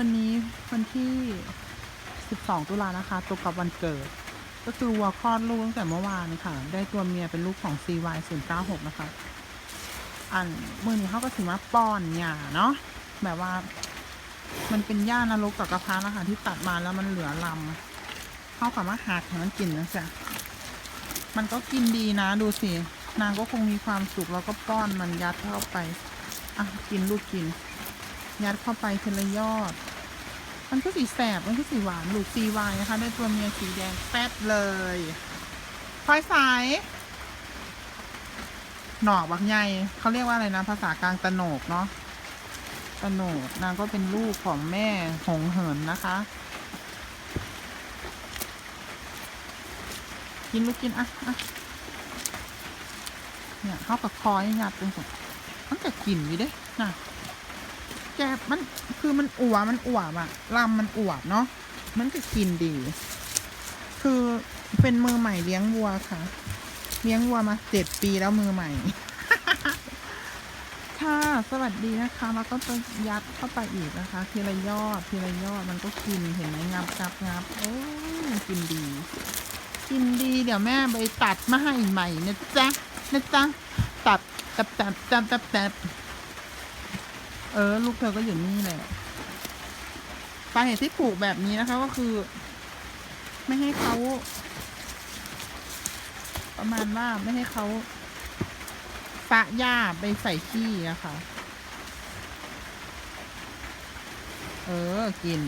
วันนี้วันที่ 12 ตุลานะคะตรงกับวันเกิด ก็คือวัวคลอดลูกตั้งแต่เมื่อวานค่ะ ได้ตัวเมียเป็นลูกของ CY 0 9 6 นะคะ อันมือนี้เขาก็ถือว่าป้อนหญ้าเนาะแบบว่า มันเป็นหญ้านรกกับกระพร้านะคะที่ตัดมาแล้วมันเหลือลำเข้ากับว่าหักให้มันกินนะจ๊ะมันก็กินดีนะดูสินางก็คงมีความสุขแล้วก็ป้อนมันยัดเข้าไป อะกินลูกกิน ยัดเข้าไปทีละยอด มันก็สีแสบ มันก็สีหวานลูกซีวายนะคะ ได้ตัวเมียสีแดงแป๊ดเลยพลอยสายหนอกบักใหญ่เขาเรียกว่าอะไรนะ ภาษากลางตะโหนกเนาะตะโหนกนางก็เป็นลูกของแม่หงเหินนะคะ กินลูกกินอะอะเนี่ยเข้ากับคอยหยัดเป็นคนมันจะกลิ่นอยู่เด้น่ะ แกบมันคือมันอวบมันอวบอะลำมันอวบเนาะมันก็กินดี คือเป็นมือใหม่เลี้ยงวัวค่ะ เลี้ยงวัวมาเจ็ดปีแล้วมือใหม่ ค่ะสวัสดีนะคะแล้วก็จะยัดเข้าไปอีกนะคะ ทีละยอดทีละยอดมันก็กินเห็นไหมงับงับงับโอ้ยกินดี กินดีเดี๋ยวแม่ไปตัดมาให้ใหม่นะจ๊ะนะจ๊ะตัดตัดตัดตัดตัดตัด เออ ลูกเธอก็อยู่นี่แหละสาเหตุที่ปลูกแบบนี้นะคะ ก็คือ ไม่ให้เขา ประมาณว่าไม่ให้เขาปะหญ้าไปใส่ขี้อะค่ะ เออ กิน